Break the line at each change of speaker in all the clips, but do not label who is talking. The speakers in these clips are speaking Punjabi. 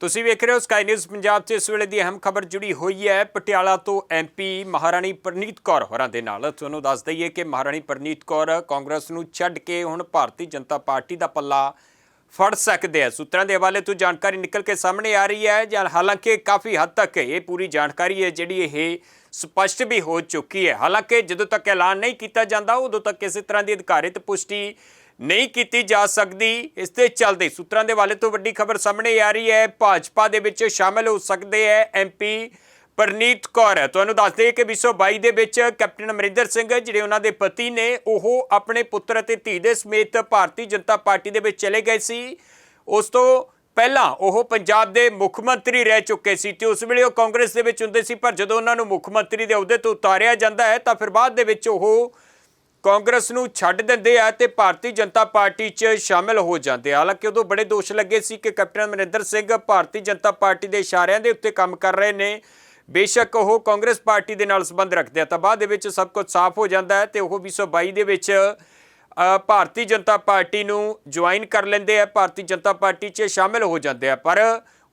ਤੁਸੀਂ ਵੇਖ ਰਹੇ ਹੋ ਸਕਾਈ ਨਿਊਜ਼ ਪੰਜਾਬ 'ਚ ਇਸ ਵੇਲੇ ਦੀ ਅਹਿਮ ਖਬਰ ਜੁੜੀ ਹੋਈ ਹੈ, ਪਟਿਆਲਾ ਤੋਂ ਐਮਪੀ ਮਹਾਰਾਣੀ ਪ੍ਰਨੀਤ ਕੌਰ ਹੋਰਾਂ ਦੇ ਨਾਲ। ਤੁਹਾਨੂੰ ਦੱਸ ਦਈਏ ਕਿ ਮਹਾਰਾਣੀ ਪ੍ਰਨੀਤ ਕੌਰ ਕਾਂਗਰਸ ਨੂੰ ਛੱਡ ਕੇ ਹੁਣ ਭਾਰਤੀ ਜਨਤਾ ਪਾਰਟੀ ਦਾ ਪੱਲਾ ਫੜ ਸਕਦੇ ਆ। ਸੂਤਰਾਂ ਦੇ ਹਵਾਲੇ ਤੋਂ ਜਾਣਕਾਰੀ ਨਿਕਲ ਕੇ ਸਾਹਮਣੇ ਆ ਰਹੀ ਹੈ, ਜਾਂ ਹਾਲਾਂਕਿ ਕਾਫੀ ਹੱਦ ਤੱਕ ਇਹ ਪੂਰੀ ਜਾਣਕਾਰੀ ਹੈ ਜਿਹੜੀ ਇਹ ਸਪਸ਼ਟ ਵੀ ਹੋ ਚੁੱਕੀ ਹੈ। ਹਾਲਾਂਕਿ ਜਦੋਂ ਤੱਕ ਐਲਾਨ ਨਹੀਂ ਕੀਤਾ ਜਾਂਦਾ, ਉਦੋਂ ਤੱਕ ਕਿਸੇ ਤਰ੍ਹਾਂ ਦੀ ਅਧਿਕਾਰਿਤ ਪੁਸ਼ਟੀ ਨਹੀਂ ਕੀਤੀ ਜਾ ਸਕਦੀ। ਇਸ ਦੇ ਚੱਲਦੇ ਸੂਤਰਾਂ ਦੇ ਹਵਾਲੇ ਤੋਂ ਵੱਡੀ ਖਬਰ ਸਾਹਮਣੇ ਆ ਰਹੀ ਹੈ। ਭਾਜਪਾ ਦੇ ਵਿੱਚ ਸ਼ਾਮਲ ਹੋ ਸਕਦੇ ਹੈ ਐਮਪੀ ਪਰਨੀਤ ਕੌਰ। ਤੁਹਾਨੂੰ ਦੱਸ ਦਈਏ ਕਿ 2022 ਦੇ ਵਿੱਚ ਕੈਪਟਨ ਅਮਰਿੰਦਰ ਸਿੰਘ, ਜਿਹੜੇ ਉਹਨਾਂ ਦੇ ਪਤੀ ਨੇ, ਉਹ ਆਪਣੇ ਪੁੱਤਰ ਅਤੇ ਧੀ ਦੇ ਸਮੇਤ ਭਾਰਤੀ ਜਨਤਾ ਪਾਰਟੀ ਦੇ ਵਿੱਚ ਚਲੇ ਗਏ ਸੀ। ਉਸ ਤੋਂ ਪਹਿਲਾਂ ਉਹ ਪੰਜਾਬ ਦੇ ਮੁੱਖ ਮੰਤਰੀ ਰਹਿ ਚੁੱਕੇ ਸੀ ਤੇ ਉਸ ਵੇਲੇ ਉਹ ਕਾਂਗਰਸ ਦੇ ਵਿੱਚ ਹੁੰਦੇ ਸੀ, ਪਰ ਜਦੋਂ ਉਹਨਾਂ ਨੂੰ ਮੁੱਖ ਮੰਤਰੀ ਦੇ ਅਹੁਦੇ ਤੋਂ ਉਤਾਰਿਆ ਜਾਂਦਾ ਹੈ, ਤਾਂ ਫਿਰ ਬਾਅਦ ਦੇ ਵਿੱਚ ਉਹ ਕਾਂਗਰਸ ਨੂੰ ਛੱਡ ਦਿੰਦੇ ਆ ਤੇ ਭਾਰਤੀ ਜਨਤਾ ਪਾਰਟੀ 'ਚ ਸ਼ਾਮਿਲ ਹੋ ਜਾਂਦੇ ਆ। ਹਾਲਾਂਕਿ ਉਦੋਂ ਬੜੇ ਦੋਸ਼ ਲੱਗੇ ਸੀ ਕਿ ਕੈਪਟਨ ਅਮਰਿੰਦਰ ਸਿੰਘ ਭਾਰਤੀ ਜਨਤਾ ਪਾਰਟੀ ਦੇ ਇਸ਼ਾਰਿਆਂ ਦੇ ਉੱਤੇ ਕੰਮ ਕਰ ਰਹੇ ਨੇ। ਬੇਸ਼ੱਕ ਉਹ ਕਾਂਗਰਸ ਪਾਰਟੀ ਦੇ ਨਾਲ ਸੰਬੰਧ ਰੱਖਦੇ ਆ ਤਾਂ ਬਾਅਦ ਦੇ ਵਿੱਚ ਸਭ ਕੁਝ ਸਾਫ਼ ਹੋ ਜਾਂਦਾ ਹੈ ਤੇ ਉਹ 2022 ਦੇ ਵਿੱਚ ਭਾਰਤੀ ਜਨਤਾ ਪਾਰਟੀ ਨੂੰ ਜੁਆਇਨ ਕਰ ਲੈਂਦੇ ਆ। ਭਾਰਤੀ ਜਨਤਾ ਪਾਰਟੀ 'ਚ ਸ਼ਾਮਿਲ ਹੋ ਜਾਂਦੇ ਆ। ਪਰ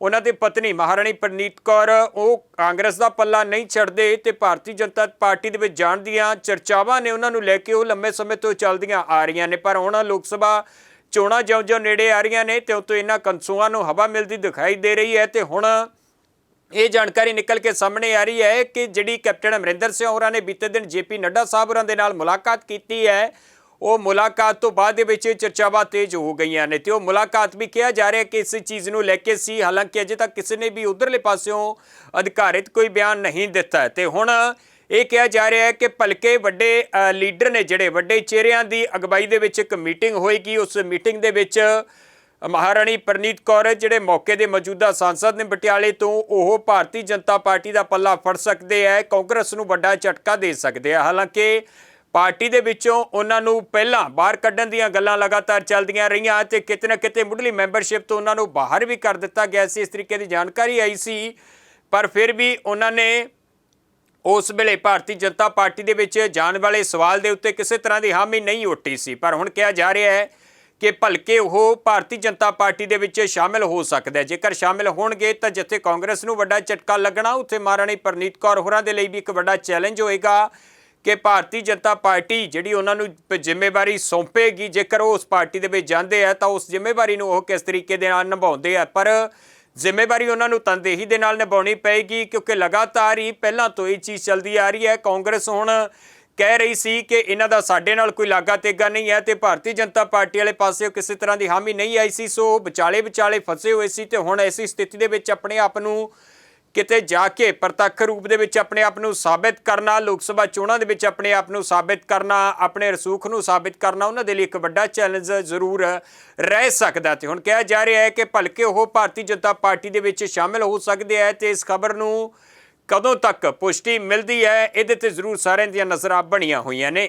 ਉਹਨਾਂ ਦੇ ਪਤਨੀ ਮਹਾਰਾਣੀ ਪ੍ਰਨੀਤ ਕੌਰ, ਉਹ ਕਾਂਗਰਸ ਦਾ ਪੱਲਾ ਨਹੀਂ ਛੱਡਦੇ ਤੇ ਭਾਰਤੀ ਜਨਤਾ ਪਾਰਟੀ ਦੇ ਵਿੱਚ ਜਾਣ ਦੀਆਂ ਚਰਚਾਵਾਂ ਨੇ ਉਹਨਾਂ ਨੂੰ ਲੈ ਕੇ ਉਹ ਲੰਮੇ ਸਮੇਂ ਤੋਂ ਚੱਲਦੀਆਂ ਆ ਰਹੀਆਂ ਨੇ। ਪਰ ਹੁਣ ਲੋਕ ਸਭਾ ਚੋਣਾਂ ਜਿਉਂ-ਜਿਉਂ ਨੇੜੇ ਆ ਰਹੀਆਂ ਨੇ ਤੇ ਉਤੋਂ ਇਹਨਾਂ ਕੰਸੂਆਂ ਨੂੰ ਹਵਾ ਮਿਲਦੀ ਦਿਖਾਈ ਦੇ ਰਹੀ ਹੈ ਤੇ ਹੁਣ ਇਹ ਜਾਣਕਾਰੀ ਨਿਕਲ ਕੇ ਸਾਹਮਣੇ ਆ ਰਹੀ ਹੈ ਕਿ ਜਿਹੜੀ ਕੈਪਟਨ ਅਮਰਿੰਦਰ ਸਿੰਘ ਹੋਰਾਂ ਨੇ ਬੀਤੇ ਦਿਨ ਜੇਪੀ ਨੱਡਾ ਸਾਹਿਬ ਹੋਰਾਂ ਦੇ ਨਾਲ ਮੁਲਾਕਾਤ ਕੀਤੀ ਹੈ ਉਹ ਮੁਲਾਕਾਤ ਤੋਂ ਬਾਅਦ ਦੇ ਵਿੱਚ ਚਰਚਾਵਾਂ ਤੇਜ਼ ਹੋ ਗਈਆਂ ਨੇ ਤੇ ਉਹ ਮੁਲਾਕਾਤ ਵੀ ਕਿਹਾ ਜਾ ਰਿਹਾ ਕਿ ਇਸ ਚੀਜ਼ ਨੂੰ ਲੈ ਕੇ ਸੀ। ਹਾਲਾਂਕਿ ਅਜੇ ਤੱਕ ਕਿਸੇ ਨੇ ਵੀ ਉਧਰਲੇ ਪਾਸਿਓਂ ਅਧਿਕਾਰਿਤ ਕੋਈ ਬਿਆਨ ਨਹੀਂ ਦਿੱਤਾ ਹੈ। ਤੇ ਹੁਣ ਇਹ ਕਿਹਾ ਜਾ ਰਿਹਾ ਹੈ ਕਿ ਭਲਕੇ ਵੱਡੇ ਲੀਡਰ ਨੇ ਜਿਹੜੇ ਵੱਡੇ ਚਿਹਰਿਆਂ ਦੀ ਅਗਵਾਈ ਦੇ ਵਿੱਚ ਇੱਕ ਮੀਟਿੰਗ ਹੋਏਗੀ। ਉਸ ਮੀਟਿੰਗ ਦੇ ਵਿੱਚ ਮਹਾਰਾਣੀ ਪ੍ਰਨੀਤ ਕੌਰ ਜਿਹੜੇ ਮੌਕੇ ਦੇ ਮੌਜੂਦਾ ਸੰਸਦ ਨੇ ਪਟਿਆਲੇ ਤੋਂ, ਉਹ ਭਾਰਤੀ ਜਨਤਾ ਪਾਰਟੀ ਦਾ ਪੱਲਾ ਫੜ ਸਕਦੇ ਹੈ, ਕਾਂਗਰਸ ਨੂੰ ਵੱਡਾ ਝਟਕਾ ਦੇ ਸਕਦੇ ਆ ਹਾਲਾਂਕਿ ਪਾਰਟੀ ਦੇ ਵਿੱਚੋਂ ਉਹਨਾਂ ਨੂੰ ਪਹਿਲਾਂ ਬਾਹਰ ਕੱਢਣ ਦੀਆਂ ਗੱਲਾਂ ਲਗਾਤਾਰ ਚੱਲਦੀਆਂ ਰਹੀਆਂ ਤੇ ਕਿਤੇ ਨਾ ਕਿਤੇ ਮੁੱਢਲੀ ਮੈਂਬਰਸ਼ਿਪ ਤੋਂ ਉਹਨਾਂ ਨੂੰ ਬਾਹਰ ਵੀ ਕਰ ਦਿੱਤਾ ਗਿਆ ਸੀ। ਇਸ ਤਰੀਕੇ ਦੀ ਜਾਣਕਾਰੀ ਆਈ ਸੀ, ਪਰ ਫਿਰ ਵੀ ਉਹਨਾਂ ਨੇ ਉਸ ਵੇਲੇ ਭਾਰਤੀ ਜਨਤਾ ਪਾਰਟੀ ਦੇ ਵਿੱਚ ਜਾਣ ਵਾਲੇ ਸਵਾਲ ਦੇ ਉੱਤੇ ਕਿਸੇ ਤਰ੍ਹਾਂ ਦੀ ਹਾਮੀ ਨਹੀਂ ਉੱਠੀ ਸੀ। ਪਰ ਹੁਣ ਕਿਹਾ ਜਾ ਰਿਹਾ ਹੈ ਕਿ ਭਲਕੇ ਉਹ ਭਾਰਤੀ ਜਨਤਾ ਪਾਰਟੀ ਦੇ ਵਿੱਚ ਸ਼ਾਮਿਲ ਹੋ ਸਕਦਾ ਹੈ। ਜੇਕਰ ਸ਼ਾਮਿਲ ਹੋਣਗੇ ਤਾਂ ਜਿੱਥੇ ਕਾਂਗਰਸ ਨੂੰ ਵੱਡਾ ਝਟਕਾ ਲੱਗਣਾ, ਉੱਥੇ ਮਹਾਰਾਣੀ ਪਰਨੀਤ ਕੌਰ ਹੋਰਾਂ ਦੇ ਲਈ ਵੀ ਇੱਕ ਵੱਡਾ ਚੈਲੰਜ ਹੋਏਗਾ। ਕਿ ਭਾਰਤੀ ਜਨਤਾ ਪਾਰਟੀ ਜਿਹੜੀ ਉਹਨਾਂ ਨੂੰ ਜ਼ਿੰਮੇਵਾਰੀ ਸੌਂਪੇਗੀ, ਜੇਕਰ ਉਹ ਉਸ ਪਾਰਟੀ ਦੇ ਵਿੱਚ ਜਾਂਦੇ ਆ, ਤਾਂ ਉਸ ਜ਼ਿੰਮੇਵਾਰੀ ਨੂੰ ਉਹ ਕਿਸ ਤਰੀਕੇ ਦੇ ਨਾਲ ਨਿਭਾਉਂਦੇ ਆ। ਪਰ ਜ਼ਿੰਮੇਵਾਰੀ ਉਹਨਾਂ ਨੂੰ ਤਨਦੇਹੀ ਦੇ ਨਾਲ ਨਿਭਾਉਣੀ ਪਏਗੀ, ਕਿਉਂਕਿ ਲਗਾਤਾਰ ਹੀ ਪਹਿਲਾਂ ਤੋਂ ਇਹ ਚੀਜ਼ ਚੱਲਦੀ ਆ ਰਹੀ ਹੈ। ਕਾਂਗਰਸ ਹੁਣ ਕਹਿ ਰਹੀ ਸੀ ਕਿ ਇਹਨਾਂ ਦਾ ਸਾਡੇ ਨਾਲ ਕੋਈ ਲਾਗਾ ਤੇਗਾ ਨਹੀਂ ਹੈ ਤੇ ਭਾਰਤੀ ਜਨਤਾ ਪਾਰਟੀ ਵਾਲੇ ਪਾਸੇ ਕਿਸੇ ਤਰ੍ਹਾਂ ਦੀ ਹਾਮੀ ਨਹੀਂ ਆਈ ਸੀ, ਸੋ ਵਿਚਾਲੇ ਵਿਚਾਲੇ ਫਸੇ ਹੋਏ ਸੀ ਤੇ ਹੁਣ ਐਸੀ ਸਥਿਤੀ ਦੇ ਵਿੱਚ ਆਪਣੇ ਆਪ ਨੂੰ ਕਿਤੇ ਜਾ ਕੇ ਪ੍ਰਤੱਖ ਰੂਪ ਦੇ ਵਿੱਚ ਆਪਣੇ ਆਪ ਨੂੰ ਸਾਬਿਤ ਕਰਨਾ, ਲੋਕ ਸਭਾ ਚੋਣਾਂ ਦੇ ਵਿੱਚ ਆਪਣੇ ਆਪ ਨੂੰ ਸਾਬਿਤ ਕਰਨਾ, ਆਪਣੇ ਰਸੂਖ ਨੂੰ ਸਾਬਿਤ ਕਰਨਾ, ਉਹਨਾਂ ਦੇ ਲਈ ਇੱਕ ਵੱਡਾ ਚੈਲੰਜ ਜ਼ਰੂਰ ਰਹਿ ਸਕਦਾ ਤੇ ਹੁਣ ਕਿਹਾ ਜਾ ਰਿਹਾ ਹੈ ਕਿ ਭਲਕੇ ਉਹ ਭਾਰਤੀ ਜਨਤਾ ਪਾਰਟੀ ਦੇ ਵਿੱਚ ਸ਼ਾਮਿਲ ਹੋ ਸਕਦੇ ਹੈ ਤੇ ਇਸ ਖਬਰ ਨੂੰ ਕਦੋਂ ਤੱਕ ਪੁਸ਼ਟੀ ਮਿਲਦੀ ਹੈ, ਇਹਦੇ ਤੇ ਜ਼ਰੂਰ ਸਾਰਿਆਂ ਦੀਆਂ ਨਜ਼ਰਾਂ ਬਣੀਆਂ ਹੋਈਆਂ ਨੇ।